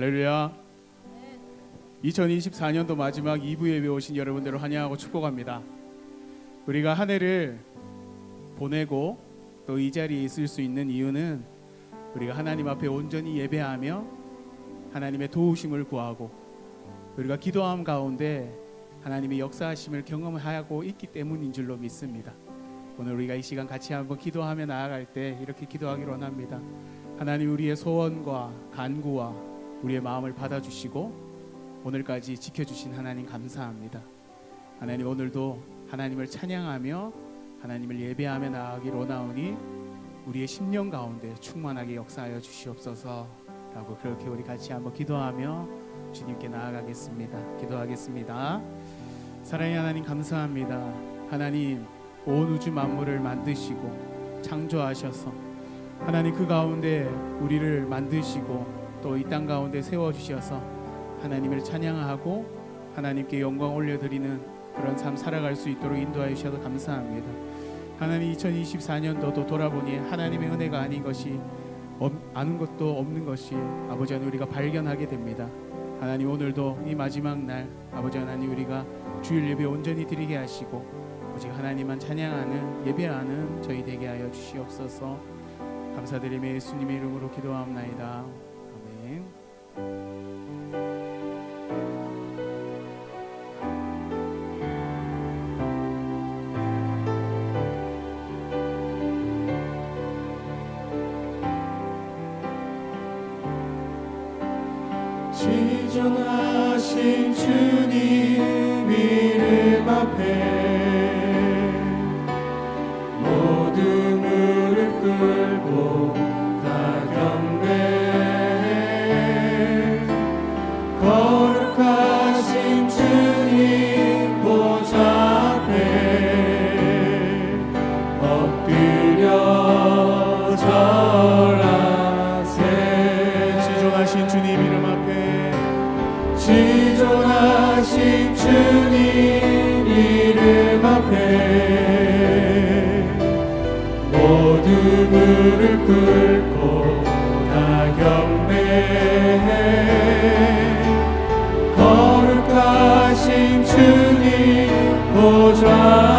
할렐루야. 2024년도 마지막 2부 예배 오신 여러분들을 환영하고 축복합니다. 우리가 한 해를 보내고 또 이 자리에 있을 수 있는 이유는 우리가 하나님 앞에 온전히 예배하며 하나님의 도우심을 구하고 우리가 기도함 가운데 하나님의 역사하심을 경험하고 있기 때문인 줄로 믿습니다. 오늘 우리가 이 시간 같이 한번 기도하며 나아갈 때 이렇게 기도하기로 원합니다. 하나님 우리의 소원과 간구와 우리의 마음을 받아주시고 오늘까지 지켜주신 하나님 감사합니다. 하나님 오늘도 하나님을 찬양하며 하나님을 예배하며 나아가기로 원하오니 우리의 심령 가운데 충만하게 역사하여 주시옵소서라고 그렇게 우리 같이 한번 기도하며 주님께 나아가겠습니다. 기도하겠습니다. 사랑의 하나님 감사합니다. 하나님 온 우주 만물을 만드시고 창조하셔서 하나님 그 가운데 우리를 만드시고 또 이 땅 가운데 세워 주셔서 하나님을 찬양하고 하나님께 영광 올려 드리는 그런 삶 살아갈 수 있도록 인도하여 주셔서 감사합니다. 하나님 2024년도도 돌아보니 하나님의 은혜가 아닌 것이 없- 아는 것도 없는 것이 아버지 하나님 우리가 발견하게 됩니다. 하나님 오늘도 이 마지막 날 아버지 하나님 우리가 주일 예배 온전히 드리게 하시고 오직 하나님만 찬양하는 예배하는 저희 되게 하여 주시옵소서. 감사드리며 예수님의 이름으로 기도하옵나이다. 무릎 꿇고 다 경배해. 거룩하신 주님 보좌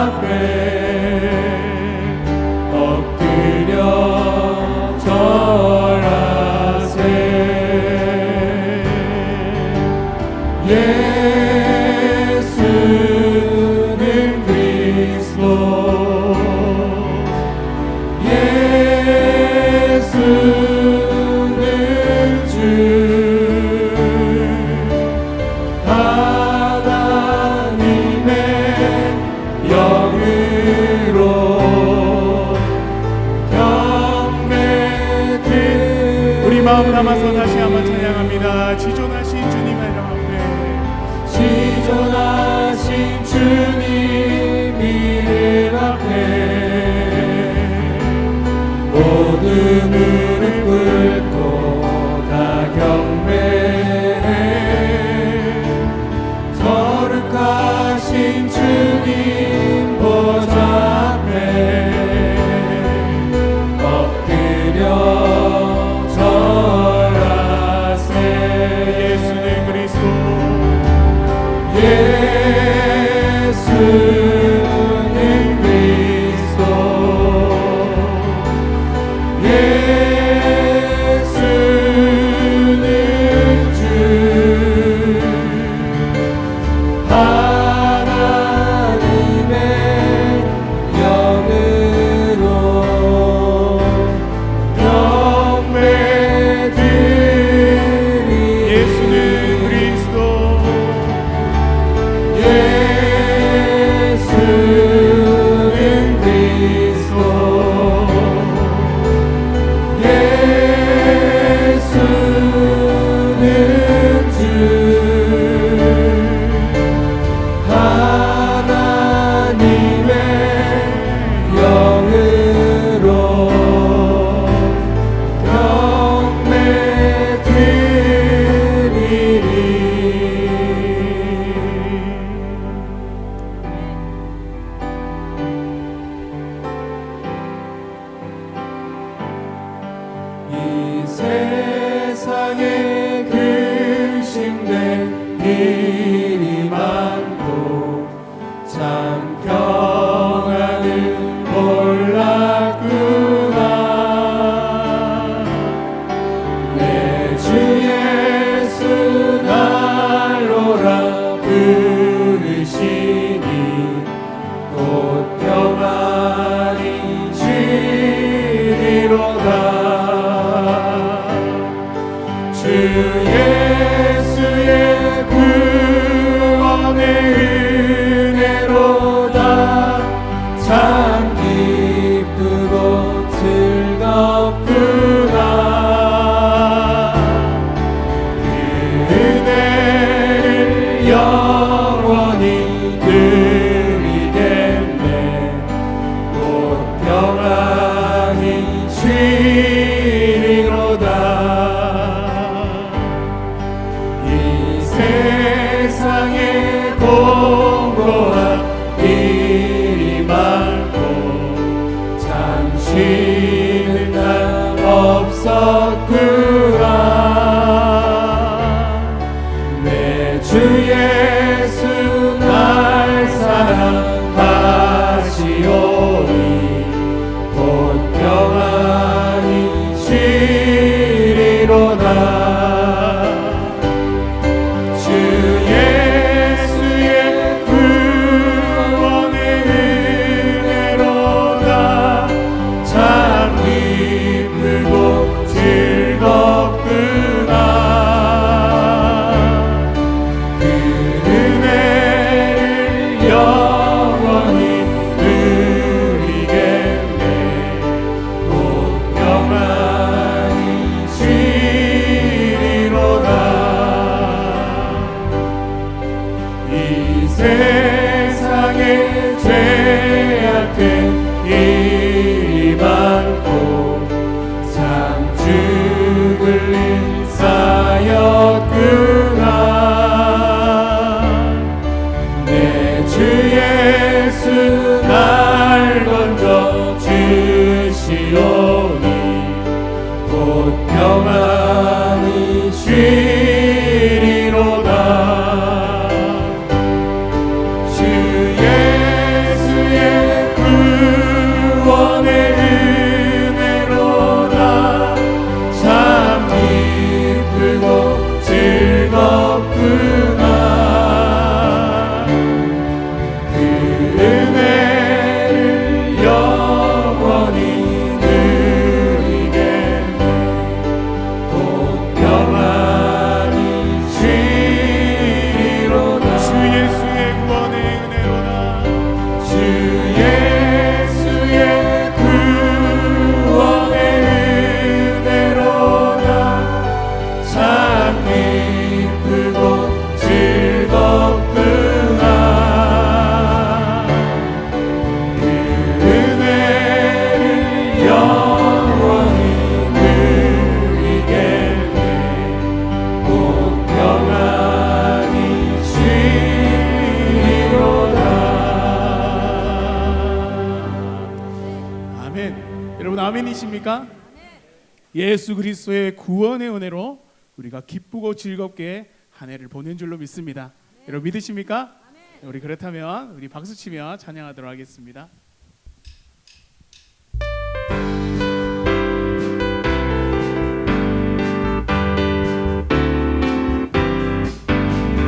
그리스도의 구원의 은혜로 우리가 기쁘고 즐겁게 한 해를 보낸 줄로 믿습니다. 여러분 믿으십니까? 우리 그렇다면 우리 박수 치며 찬양하도록 하겠습니다.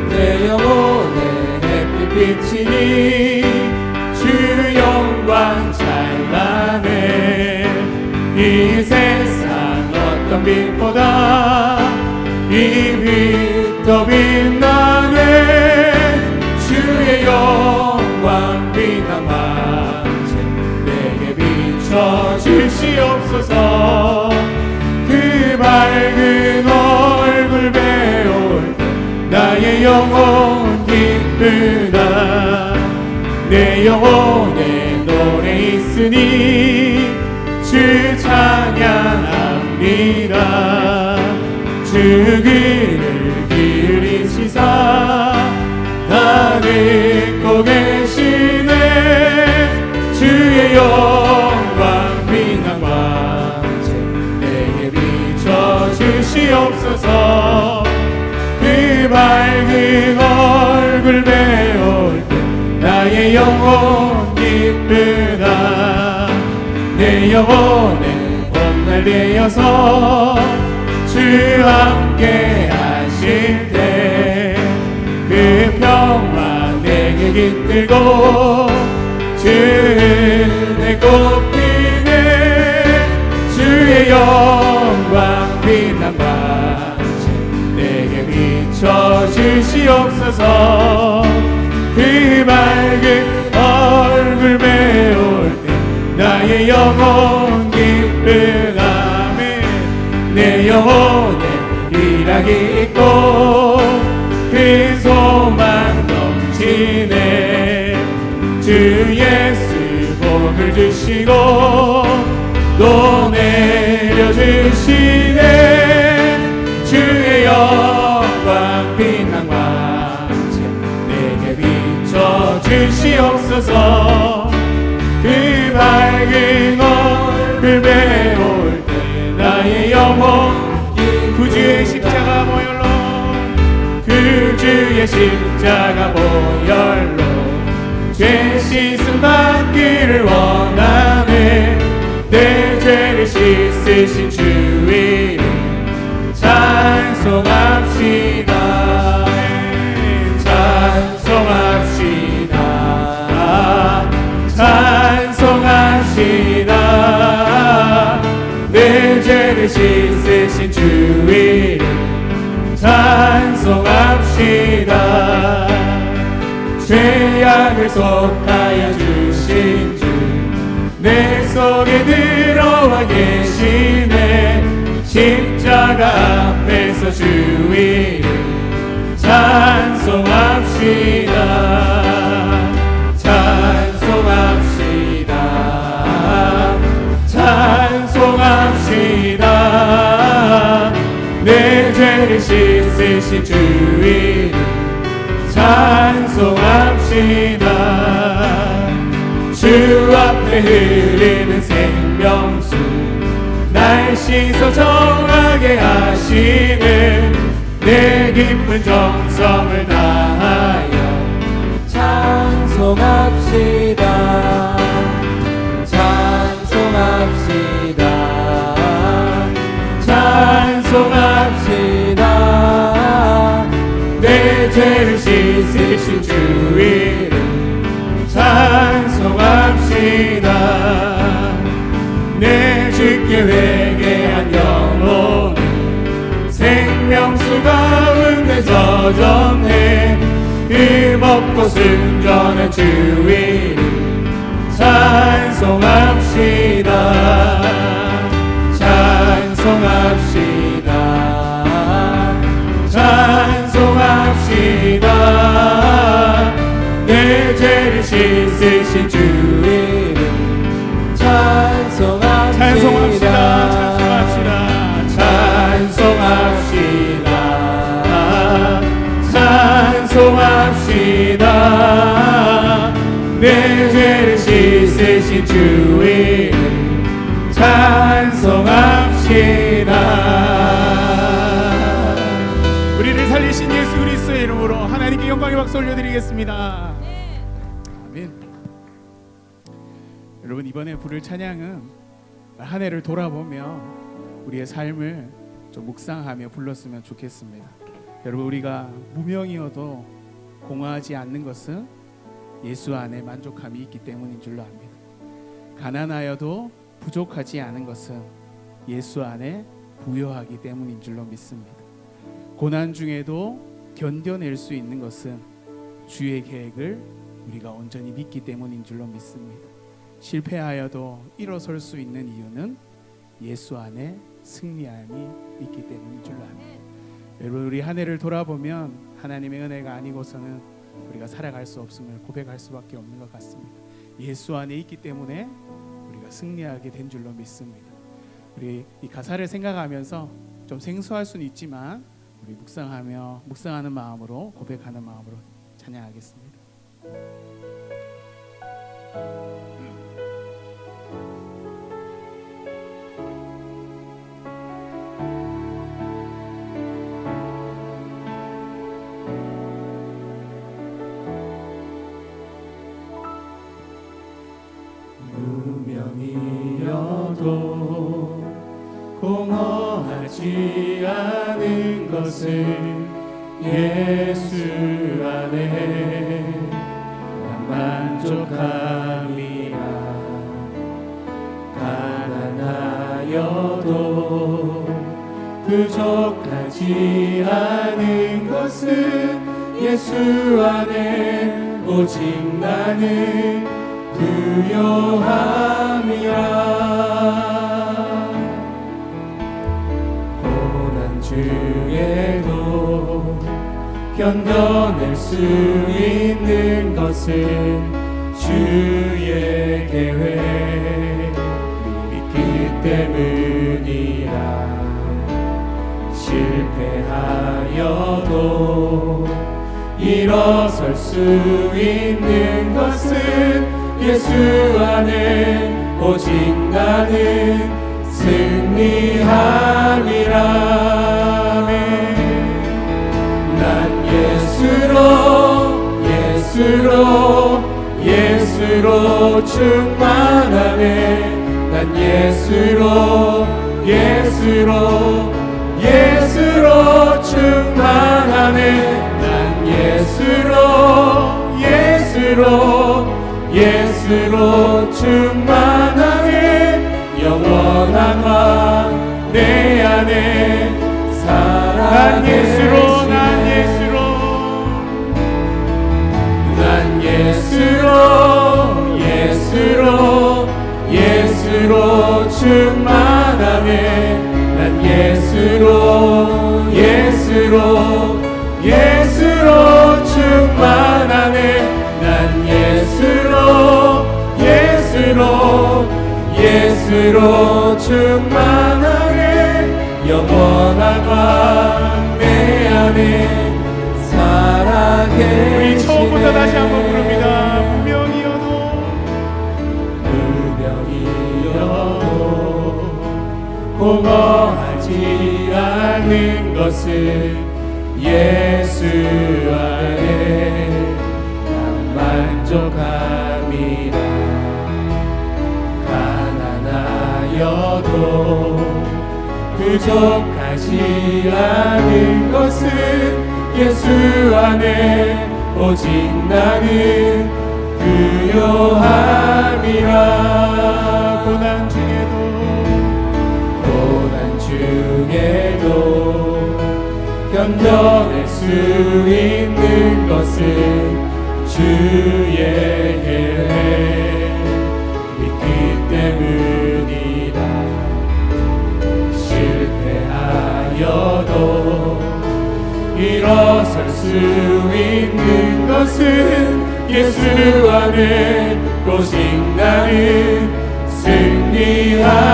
내 영혼의 햇빛 비치니 빛보다 이빛더 빛나네 주의 영광 빛난 만체 내게 비춰 주시옵소서. 그 밝은 얼굴 배울 때 나의 영혼 기쁘다 내 영혼에 노래 있으니 주 찬양합니다 주 귀를 기울이시사 다 듣고 계시네 주의 영광 광채 내게 비춰 주시옵소서. 그 밝은 얼굴 배울 때 나의 영혼 기쁘다. 내 영혼에 되어서 주 함께 하실 때 그 평화 내게 깃들고 주 은혜 꽃피네 주의 영광 빛난 광채 내게 비춰 주시옵소서. 그 밝은 얼굴 배울 때 나의 영혼 복을 주시고 또 내려주시네. 주의 영광 빛난 광채 내게 비춰 주시옵소서. 그 밝은 얼굴 배울 때 나의 영혼 구주의 십자가 보혈로 구주의 십자가 보혈로 죄 씻음 받기를 원하네 내 죄를 씻으신 주 이름 찬송합시다. 찬송합시다. 찬송합시다. 내 죄를 씻으신 주 이름 찬송합시다. 죄악을 속하여 주신 주내 속에 들어와 계시네. 십자가 앞에서 주 이름 찬송합시다. 찬송합시다. 찬송합시다. 내 죄를 씻으신 주 이름 찬송합시다 주 앞에 흐르는 생명수 날 씻어 정하게 하시네 내 깊은 정성을 다하여 찬송합시다 먹고 순전한 주 이름 찬송합시다 주 이름 찬송합시다 우리를 살리신 예수 그리스도의 이름으로 하나님께 영광의 박수 올려드리겠습니다. 아멘. 여러분 이번에 부를 찬양은 한 해를 돌아보며 우리의 삶을 좀 묵상하며 불렀으면 좋겠습니다. 여러분 우리가 무명이어도 공허하지 않는 것은 예수 안에 만족함이 있기 때문인 줄로 압니다. 가난하여도 부족하지 않은 것은 예수 안에 부여하기 때문인 줄로 믿습니다. 고난 중에도 견뎌낼 수 있는 것은 주의 계획을 우리가 온전히 믿기 때문인 줄로 믿습니다. 실패하여도 일어설 수 있는 이유는 예수 안에 승리함이 있기 때문인 줄로 압니다. 여러분 우리 한 해를 돌아보면 하나님의 은혜가 아니고서는 우리가 살아갈 수 없음을 고백할 수밖에 없는 것 같습니다. 예수 안에 있기 때문에 우리가 승리하게 된 줄로 믿습니다. 우리 이 가사를 생각하면서 좀 생소할 수는 있지만 우리 묵상하며 묵상하는 마음으로 고백하는 마음으로 찬양하겠습니다. 나는 부요함이라 고난 중에도 견뎌낼 수 있는 것은 주의 계획 믿기 때문이라 실패하여도 일어설 수 있는 것은 예수 안에 오직 나는 승리함이라 난 예수로 예수로 예수로 충만하네. 난 예수로 예수로 예수로 충만하네. 난 예수로 예수로 예수로 충만하네 영원한 왕내 안에 난 예수로 난 예수로. 난 예수로 예수로 예수로 충만하네 난 예수로 예수로 예수로 충만하네 난 예수로 예수로 예수로 충만하네 영원한 왕내 안에 살아계 우리 처음부터 다시 한번 부릅니다. 분명히여도 무명이어도 공허하지 않는 것은 예수 안에 난 만족함이라 가난하여도 부족하지 않은 것은 예수 안에 오직 나는 부요함이라 견뎌낼 수 있는 것은 주의 계획 믿기 때문이다 실패하여도 일어설 수 있는 것은 예수 안에 오직 나는 승리함이라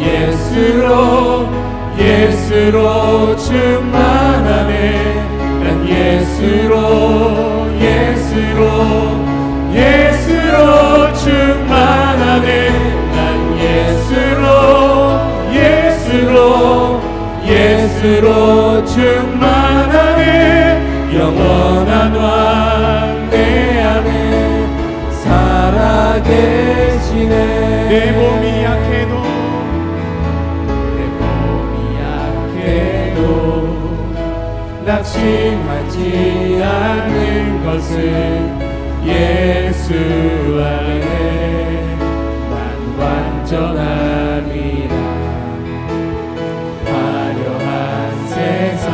예수로 예수로 충만하네. 난 예수로 예수로 예수로 충만하네. 난 예수로 예수로 예수로 충만하네. 영원한 왕내 안에 살아계시네. 내 몸이 낙심하지 않는 것은 예수 안에 난 완전함이라 화려한 세상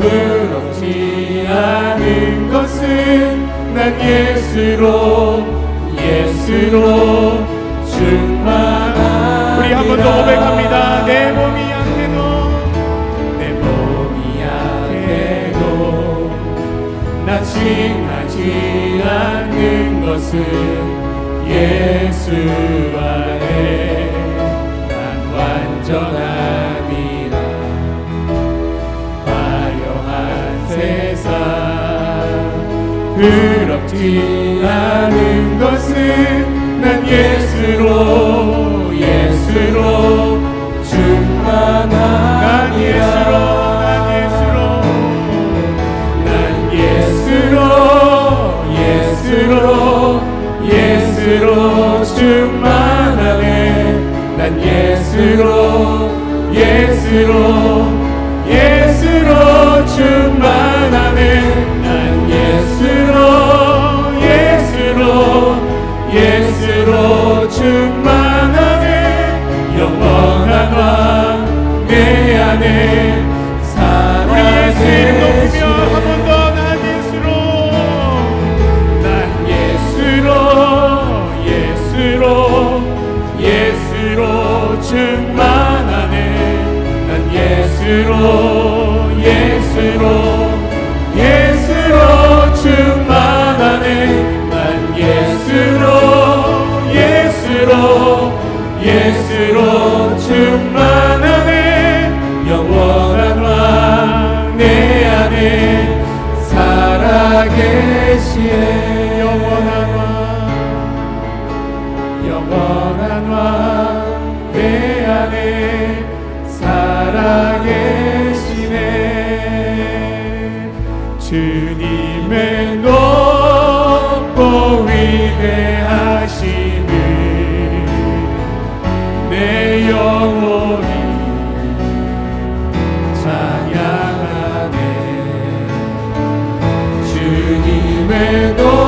부럽지 않은 것은 난 예수로 예수로 충만함이라 우리 한 번 더 고백합니다. 내 몸이 낙심하지 않는 것은 예수 안에 난 완전함이라. 화려한 세상 부럽지 않은 것은 난 예수로 예수로 예수로 예수로 예수로 충만 주님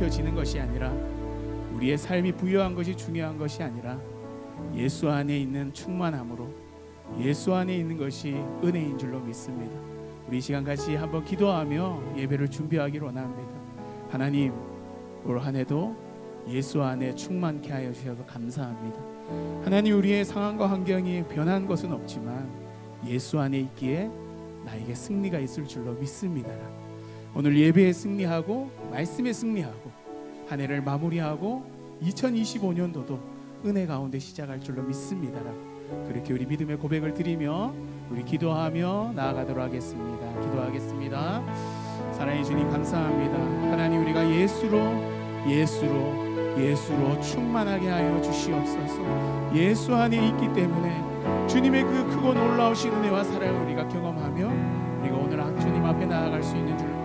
높여지는 것이 아니라 우리의 삶이 부여한 것이 중요한 것이 아니라 예수 안에 있는 충만함으로 예수 안에 있는 것이 은혜인 줄로 믿습니다. 우리 이 시간 같이 한번 기도하며 예배를 준비하기를 원합니다. 하나님 올 한해도 예수 안에 충만케 하여 주셔서 감사합니다. 하나님 우리의 상황과 환경이 변한 것은 없지만 예수 안에 있기에 나에게 승리가 있을 줄로 믿습니다. 오늘 예배에 승리하고 말씀에 승리하고 한 해를 마무리하고 2025년도도 은혜 가운데 시작할 줄로 믿습니다. 그렇게 우리 믿음의 고백을 드리며 우리 기도하며 나아가도록 하겠습니다. 기도하겠습니다. 사랑해 주님 감사합니다. 하나님 우리가 예수로 예수로 예수로 충만하게 하여 주시옵소서. 예수 안에 있기 때문에 주님의 그 크고 놀라우신 은혜와 사랑을 우리가 경험하며 우리가 오늘 주님 앞에 나아갈 수 있는 줄